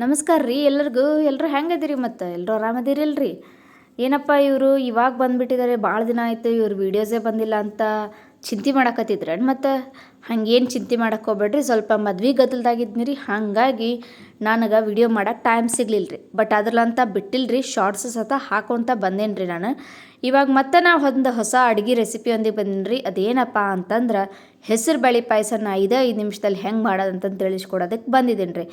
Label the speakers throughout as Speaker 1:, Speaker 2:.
Speaker 1: ನಮಸ್ಕಾರ ರೀ, ಎಲ್ಲರಿಗೂ? ಎಲ್ಲರೂ ಹೆಂಗದಿರಿ ಮತ್ತು? ಎಲ್ಲರೂ ಆರಾಮದಿರಿಲ್ರಿ? ಏನಪ್ಪ ಇವರು? ಇವಾಗ ಬಂದುಬಿಟ್ಟಿದ್ದಾರೆ ಭಾಳ ದಿನ ಆಯಿತು ಇವ್ರ ವೀಡಿಯೋಸೇ ಬಂದಿಲ್ಲ ಅಂತ. ಚಿಂತೆ ಮಾಡಕತ್ತಿದ್ರೆ ಮತ್ತು ಹಂಗೇನು ಚಿಂತೆ ಮಾಡಕ್ಕೆ ಹೋಗ್ಬೇಡ್ರಿ ಸ್ವಲ್ಪ ಮದ್ವೆ ಗದ್ದಲ್ದಾಗಿದ್ನಿ ರೀ ಹಾಗಾಗಿ ನನಗೆ ವಿಡಿಯೋ ಮಾಡಕ್ಕೆ ಟೈಮ್ ಸಿಗಲಿಲ್ಲ ರೀ ಬಟ್ ಅದ್ರಲ್ಲಂತ ಬಿಟ್ಟಿಲ್ಲ ರೀ ಶಾರ್ಟ್ಸ್ ಸತ ಹಾಕೊಂತ ಬಂದೇನು ರೀ ನಾನು. ಇವಾಗ ಮತ್ತೆ ನಾವು ಒಂದು ಹೊಸ ಅಡುಗೆ ರೆಸಿಪಿ ಒಂದಿಗೆ ಬಂದೀನಿ ರೀ ಅದೇನಪ್ಪ ಅಂತಂದ್ರೆ ಹೆಸರು ಬೇಳೆ ಪಾಯಸನ ಐದು ಐದು ನಿಮಿಷದಲ್ಲಿ ಹೆಂಗೆ ಮಾಡೋದು ಅಂತ ತಿಳಿಸ್ಕೊಡೋದಕ್ಕೆ ಬಂದಿದ್ದೀನಿ ರೀ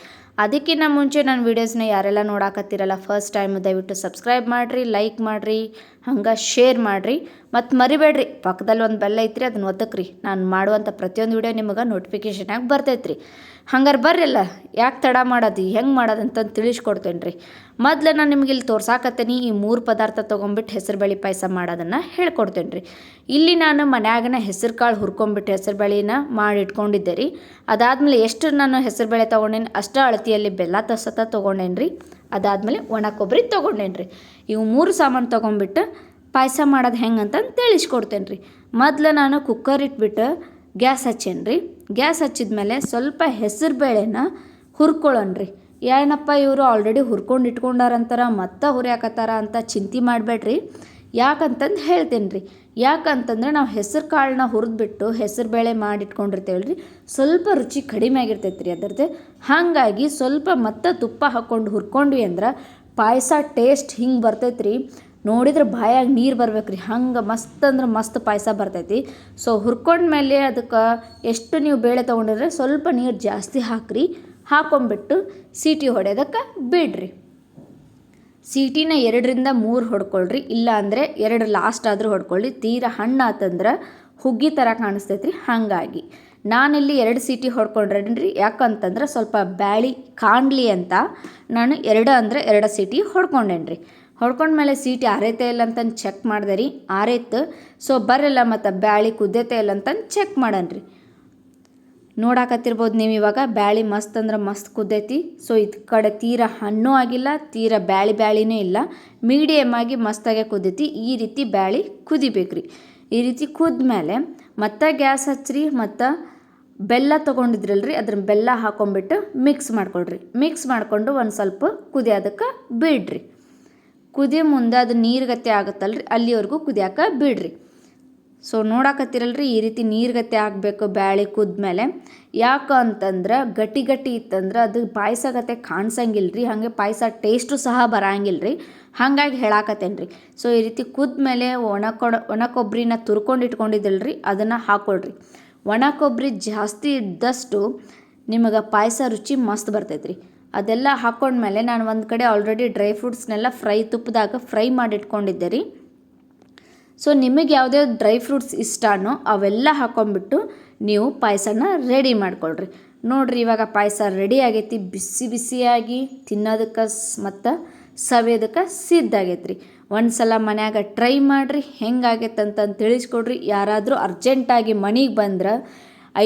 Speaker 1: ಅದಕ್ಕಿಂತ ಮುಂಚೆ ನನ್ನ ವೀಡಿಯೋಸ್ನ ಯಾರೆಲ್ಲ ನೋಡಾಕತ್ತೀರಲ್ಲ ಫಸ್ಟ್ ಟೈಮ್ ದಯವಿಟ್ಟು ಸಬ್ಸ್ಕ್ರೈಬ್ ಮಾಡಿರಿ ಲೈಕ್ ಮಾಡಿರಿ. ಹಂಗೆ ಶೇರ್ ಮಾಡಿರಿ. ಮತ್ತು ಮರಿಬೇಡ್ರಿ. ಪಕ್ಕದಲ್ಲಿ ಒಂದು ಬೆಲ್ಲ ಐತ್ರಿ ಅದನ್ನ ಒತ್ತಕ್ರಿ. ನಾನು ಮಾಡುವಂಥ ಪ್ರತಿಯೊಂದು ವಿಡಿಯೋ ನಿಮಗೆ ನೋಟಿಫಿಕೇಷನಾಗಿ ಬರ್ತೈತೆ ರೀ ಹಂಗಾರೆ ಬರ್ರಲ್ಲ ಯಾಕೆ ತಡ ಮಾಡೋದು, ಹೆಂಗೆ ಮಾಡೋದು ಅಂತಂದು ತಿಳಿಸ್ಕೊಡ್ತೇನೆ ರೀ ಮೊದಲು ನಾನು ನಿಮ್ಗೆ ಇಲ್ಲಿ ತೋರ್ಸಾಕತ್ತೀನಿ, ಈ ಮೂರು ಪದಾರ್ಥ ತೊಗೊಂಬಿಟ್ಟು ಹೆಸರು ಬೇಳೆ ಪಾಯಸ ಮಾಡೋದನ್ನು ಹೇಳ್ಕೊಡ್ತೇನೆ ರೀ ಇಲ್ಲಿ ನಾನು ಮನ್ಯಾಗನ ಹೆಸರು ಕಾಳು ಹುರ್ಕೊಂಬಿಟ್ಟು ಹೆಸರು ಬೇಳೆನ ಮಾಡಿ ಇಟ್ಕೊಂಡಿದ್ದೆ ರೀ. ಅದಾದಮೇಲೆ ಎಷ್ಟು ನಾನು ಹೆಸರು ಬೇಳೆ ತೊಗೊಂಡೇನಿ, ಅಷ್ಟು ಅಳತಿಯಲ್ಲಿ ಬೆಲ್ಲ ತಸತ ತೊಗೊಂಡೇನಿ ರೀ ಅದಾದಮೇಲೆ ಒಣ ಕೊಬ್ಬರಿ ತೊಗೊಂಡೇನ್ರಿ. ಇವು ಮೂರು ಸಾಮಾನು ತೊಗೊಂಬಿಟ್ಟು ಪಾಯಸ ಮಾಡೋದು ಹೆಂಗೆ ಅಂತಂದು ತಿಳಿಸ್ಕೊಡ್ತೇನೆ ರೀ ಮೊದಲು ನಾನು ಕುಕ್ಕರ್ ಇಟ್ಬಿಟ್ಟು ಗ್ಯಾಸ್ ಹಚ್ಚೇನಿ ರೀ ಗ್ಯಾಸ್ ಹಚ್ಚಿದ್ಮೇಲೆ ಸ್ವಲ್ಪ ಹೆಸರು ಬೇಳೆನ ಹುರ್ಕೊಳ್ಳೋಣ್ರಿ. ಏನಪ್ಪ ಇವರು ಆಲ್ರೆಡಿ ಹುರ್ಕೊಂಡು ಇಟ್ಕೊಂಡಾರಂತಾರ, ಮತ್ತೆ ಹುರಿಯಾಕತ್ತಾರ ಅಂತ ಚಿಂತೆ ಮಾಡಬೇಡ್ರಿ. ಯಾಕಂತಂದು ಹೇಳ್ತೇನೆ ರೀ ಯಾಕಂತಂದ್ರೆ ನಾವು ಹೆಸರು ಕಾಳನ್ನ ಹುರಿದ್ಬಿಟ್ಟು ಹೆಸರು ಬೇಳೆ ಮಾಡಿಟ್ಕೊಂಡಿರ್ತೇವೆ ರೀ ಸ್ವಲ್ಪ ರುಚಿ ಕಡಿಮೆ ಆಗಿರ್ತೈತೆ ರೀ ಅದರದ್ದು. ಹಾಗಾಗಿ ಸ್ವಲ್ಪ ಮತ್ತೆ ತುಪ್ಪ ಹಾಕ್ಕೊಂಡು ಹುರ್ಕೊಂಡ್ವಿ ಅಂದ್ರೆ ಪಾಯಸ ಟೇಸ್ಟ್ ಹಿಂಗೆ ಬರ್ತೈತೆ ರೀ ನೋಡಿದ್ರೆ ಬಾಯಾಗಿ ನೀರು ಬರ್ಬೇಕು ರೀ ಹಂಗೆ ಮಸ್ತ್ ಅಂದ್ರೆ ಮಸ್ತ್ ಪಾಯಸ ಬರ್ತೈತಿ. ಸೊ ಹುರ್ಕೊಂಡ್ಮೇಲೆ ಅದಕ್ಕೆ ಎಷ್ಟು ನೀವು ಬೇಳೆ ತೊಗೊಂಡಿದ್ರೆ ಸ್ವಲ್ಪ ನೀರು ಜಾಸ್ತಿ ಹಾಕ್ರಿ ಹಾಕೊಂಡ್ಬಿಟ್ಟು ಸೀಟಿ ಹೊಡೆಯೋದಕ್ಕೆ ಬಿಡ್ರಿ. ಸೀಟಿನ ಎರಡರಿಂದ ಮೂರು ಹೊಡ್ಕೊಳ್ರಿ, ಇಲ್ಲ ಅಂದರೆ ಎರಡು ಲಾಸ್ಟ್ ಆದರೂ ಹೊಡ್ಕೊಳ್ಳಿ ತೀರಾ ಹಣ್ಣು ಆತಂದ್ರೆ ಹುಗ್ಗಿ ಥರ ಕಾಣಿಸ್ತೈತ್ರಿ, ಹಾಗಾಗಿ. ನಾನಿಲ್ಲಿ ಎರಡು ಸೀಟಿ ಹೊಡ್ಕೊಂಡ್ರೇನ್ರಿ, ಯಾಕಂತಂದ್ರೆ ಸ್ವಲ್ಪ ಬ್ಯಾಳಿ ಕಾಣಲಿ ಅಂತ ನಾನು ಎರಡು ಅಂದರೆ ಎರಡು ಸೀಟಿ ಹೊಡ್ಕೊಂಡೇನ್ರಿ. ಹೊಡ್ಕೊಂಡ್ಮೇಲೆ ಸೀಟಿ ಆರೈತೆ ಇಲ್ಲ ಅಂತಂದು ಚೆಕ್ ಮಾಡಿದೆ ರೀ, ಆರೈತು. ಸೊ ಬರಲ್ಲ ಮತ್ತು ಬ್ಯಾಳಿ ಕುದ್ದೈತೆ ಇಲ್ಲ ಅಂತಂದು ಚೆಕ್ ಮಾಡನ್ರಿ. ನೋಡಾಕತ್ತಿರ್ಬೋದು ನೀವು ಇವಾಗ. ಬ್ಯಾಳಿ ಮಸ್ತ್ ಅಂದ್ರೆ ಮಸ್ತ್ ಕುದ್ದೈತಿ. ಸೊ ಇದು ಕಡೆ ತೀರ ಹಣ್ಣು ಆಗಿಲ್ಲ, ತೀರ ಬ್ಯಾಳಿ ಬ್ಯಾಳಿನೂ ಇಲ್ಲ. ಮೀಡಿಯಮ್ ಆಗಿ ಮಸ್ತಾಗೆ ಕುದ್ದೈತಿ. ಈ ರೀತಿ ಬ್ಯಾಳಿ ಕುದಿಬೇಕ್ರಿ. ಈ ರೀತಿ ಕುದ್ಮೇಲೆ ಮತ್ತೆ ಗ್ಯಾಸ್ ಹಚ್ಚಿರಿ, ಮತ್ತು ಬೆಲ್ಲ ತೊಗೊಂಡಿದ್ರಲ್ರಿ ಅದ್ರ ಬೆಲ್ಲ ಹಾಕೊಂಡ್ಬಿಟ್ಟು ಮಿಕ್ಸ್ ಮಾಡ್ಕೊಳ್ರಿ. ಮಿಕ್ಸ್ ಮಾಡಿಕೊಂಡು ಒಂದು ಸ್ವಲ್ಪ ಕುದಿಯೋದಕ್ಕೆ ಬಿಡ್ರಿ. ಕುದಿ ಮುಂದೆ ಅದು ನೀರುಗತ್ತೆ ಆಗುತ್ತಲ್ರಿ, ಅಲ್ಲಿವರೆಗೂ ಕುದಿಯೋಕೆ ಬಿಡ್ರಿ. ಸೊ ನೋಡಾಕತ್ತೀರಲ್ರಿ ಈ ರೀತಿ ನೀರ್ಗತ್ತೆ ಆಗಬೇಕು ಬ್ಯಾಳಿ ಕುದ್ಮೇಲೆ. ಯಾಕೆ ಅಂತಂದ್ರೆ ಗಟ್ಟಿ ಗಟ್ಟಿ ಇತ್ತಂದ್ರೆ ಅದು ಪಾಯಸ ಗತೆ ಕಾಣಿಸಂಗಿಲ್ಲ ರೀ ಹಾಗೆ ಪಾಯಸ ಟೇಸ್ಟು ಸಹ ಬರಂಗಿಲ್ಲ ರೀ ಹಾಗಾಗಿ ಹೇಳಾಕತ್ತೇನೆ ರೀ ಸೊ ಈ ರೀತಿ ಕುದ್ಮೇಲೆ ಒಣ ಕೊಡ, ಒಣ ಕೊಬ್ಬರಿನ ತುರ್ಕೊಂಡು ಇಟ್ಕೊಂಡಿದ್ದಲ್ರಿ, ಅದನ್ನು ಹಾಕೊಳ್ರಿ. ಒಣ ಕೊಬ್ಬರಿ ಜಾಸ್ತಿ ಇದ್ದಷ್ಟು ನಿಮಗೆ ಪಾಯಸ ರುಚಿ ಮಸ್ತ್ ಬರ್ತೈತೆ ಅದೆಲ್ಲ ಹಾಕೊಂಡ್ಮೇಲೆ ನಾನು ಒಂದು ಕಡೆ ಆಲ್ರೆಡಿ ಡ್ರೈ ಫ್ರೂಟ್ಸ್ನೆಲ್ಲ ಫ್ರೈ ತುಪ್ಪದಾಗ ಫ್ರೈ ಮಾಡಿ ಇಟ್ಕೊಂಡಿದ್ದೆ ರೀ. ಸೊ ನಿಮಗೆ ಯಾವುದೇ ಡ್ರೈ ಫ್ರೂಟ್ಸ್ ಇಷ್ಟನೋ ಅವೆಲ್ಲ ಹಾಕೊಂಡ್ಬಿಟ್ಟು ನೀವು ಪಾಯಸನ ರೆಡಿ ಮಾಡ್ಕೊಳ್ರಿ. ನೋಡಿರಿ, ಇವಾಗ ಪಾಯಸ ರೆಡಿ ಆಗೈತಿ, ಬಿಸಿ ಬಿಸಿಯಾಗಿ ತಿನ್ನೋದಕ್ಕೆ ಮತ್ತು ಸವಿಯೋದಕ್ಕೆ ಸಿದ್ಧ ಆಗೈತೆ ರೀ ಒಂದು ಸಲ ಮನ್ಯಾಗ ಟ್ರೈ ಮಾಡಿರಿ, ಹೆಂಗಾಗೈತೆ ಅಂತಂದು ತಿಳಿಸ್ಕೊಡ್ರಿ. ಯಾರಾದರೂ ಅರ್ಜೆಂಟಾಗಿ ಮನೆಗೆ ಬಂದ್ರೆ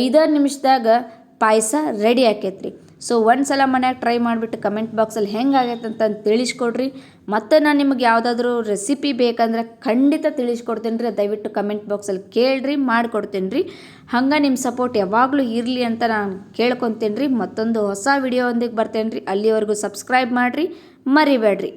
Speaker 1: ಐದಾರು ನಿಮಿಷದಾಗ ಪಾಯಸ ರೆಡಿ ಆಕೈತ್ರಿ. ಸೊ ಒಂದು ಸಲ ಮನ್ಯಾಗ ಟ್ರೈ ಮಾಡಿಬಿಟ್ಟು ಕಮೆಂಟ್ ಬಾಕ್ಸಲ್ಲಿ ಹೆಂಗಾಗೈತೆ ಅಂತ ತಿಳಿಸ್ಕೊಡ್ರಿ. ಮತ್ತು ನಾನು ನಿಮಗೆ ಯಾವುದಾದ್ರೂ ರೆಸಿಪಿ ಬೇಕಂದ್ರೆ ಖಂಡಿತ ತಿಳಿಸ್ಕೊಡ್ತೀನಿ ರೀ. ದಯವಿಟ್ಟು ಕಮೆಂಟ್ ಬಾಕ್ಸಲ್ಲಿ ಕೇಳ್ರಿ, ಮಾಡಿಕೊಡ್ತೀನಿ ರೀ. ಹಂಗೆ ನಿಮ್ಮ ಸಪೋರ್ಟ್ ಯಾವಾಗಲೂ ಇರಲಿ ಅಂತ ನಾನು ಕೇಳ್ಕೊತೀನಿ ರೀ. ಮತ್ತೊಂದು ಹೊಸ ವಿಡಿಯೋ ಒಂದಿಗೆ ಬರ್ತೇನೆ ರೀ ಅಲ್ಲಿವರೆಗೂ ಸಬ್ಸ್ಕ್ರೈಬ್ ಮಾಡಿರಿ. ಮರಿಬೇಡ್ರಿ.